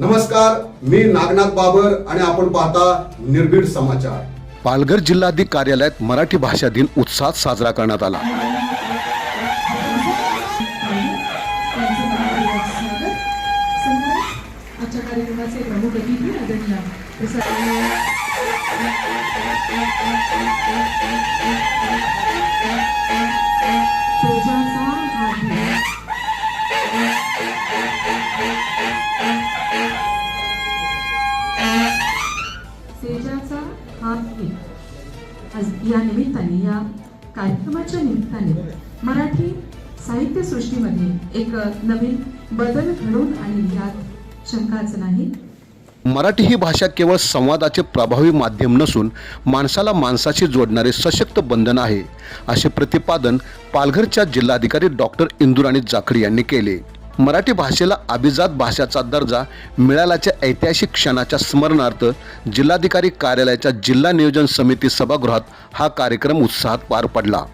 नमस्कार मी नागनाथ बाबर आणि आपण पाहता निर्भीड समाचार. पालघर जिल्हाधिक कार्यालयात मराठी भाषा दिन उत्साहात साजरा करण्यात आला. तेजाचा हात घे. आज या निमित्ताने या कार्यक्रमाच्या निमित्ताने मराठी साहित्यसृष्टीमध्ये एक नवीन बदल घडून आणि यात शंकाच नाही मराठी ही भाषा केवळ संवादाचे प्रभावी माध्यम नसून माणसाला माणसाशी जोडणारे सशक्त बंधन आहे असे प्रतिपादन पालघरच्या जिल्हाधिकारी डॉक्टर इंदुराणी जाखडी यांनी केले मराठी भाषेला अभिजात भाषाचा दर्जा मिळाल्याच्या ऐतिहासिक क्षणाच्या स्मरणार्थ जिल्हाधिकारी कार्यालयाच्या जिल्हा नियोजन समिती सभागृहात हा कार्यक्रम उत्साहात पार पडला.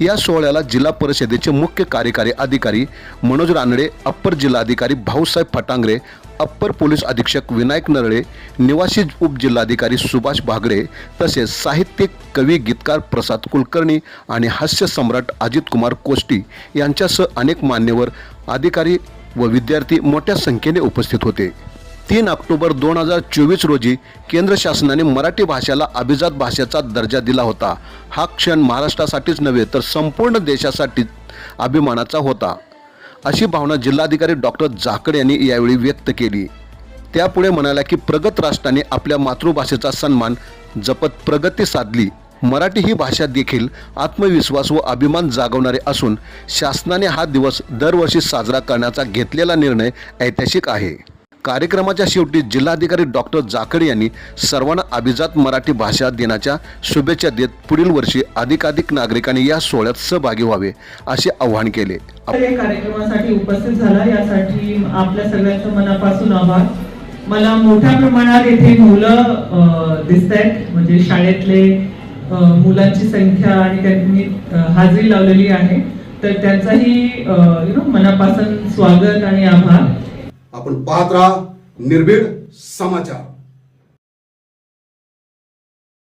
या सोहळ्याला जिल्हा परिषदेचे मुख्य कार्यकारी अधिकारी मनोज रानडे अप्पर जिल्हाधिकारी भाऊसाहेब फटांगरे अप्पर पोलीस अधीक्षक विनायक नरळे निवासी उपजिल्हाधिकारी सुभाष भागडे तसेच साहित्यिक कवी गीतकार प्रसाद कुलकर्णी आणि हास्य सम्राट अजितकुमार कोष्टी यांच्यासह अनेक मान्यवर अधिकारी व विद्यार्थी मोठ्या संख्येने उपस्थित होते. तीन ऑक्टोबर दोन हजार चोवीस रोजी केंद्र शासनाने मराठी भाषेला अभिजात भाषेचा दर्जा दिला होता. हा क्षण महाराष्ट्रासाठीच नव्हे तर संपूर्ण देशासाठी अभिमानाचा होता. अशी भावना जिल्हाधिकारी डॉक्टर झाकड यांनी यावेळी व्यक्त केली. त्यापुढे म्हणाल्या की प्रगत राष्ट्राने आपल्या मातृभाषेचा सन्मान जपत प्रगती साधली. मराठी ही भाषा देखील आत्मविश्वास व अभिमान जागवणारे असून शासनाने हा दिवस दरवर्षी साजरा करण्याचा घेतलेला निर्णय ऐतिहासिक आहे. कार्यक्रमाच्या शेवटी जिल्हाधिकारी डॉक्टर जाखडे यांनी सर्वांना अभिजात मराठी भाषा दिनाच्या शुभेच्छा देत पुढील वर्षी अधिकाधिक नागरिकांनी या सोहळ्यात सहभागी व्हावे असे आवाहन केले. कार्यक्रमासाठी उपस्थित झाला यासाठी आपल्या सगळ्यांचं मनापासून आभार. मला मोठ्या प्रमाणात येथे मुलं दिसत आहेत म्हणजे शाळेतले मुलांची संख्या आणि त्यांनी हाजरी लावलेली आहे. तर त्यांचाही यु नो मनापासून स्वागत आणि आभार. आपण पाहत राहा निर्भीड समाचार.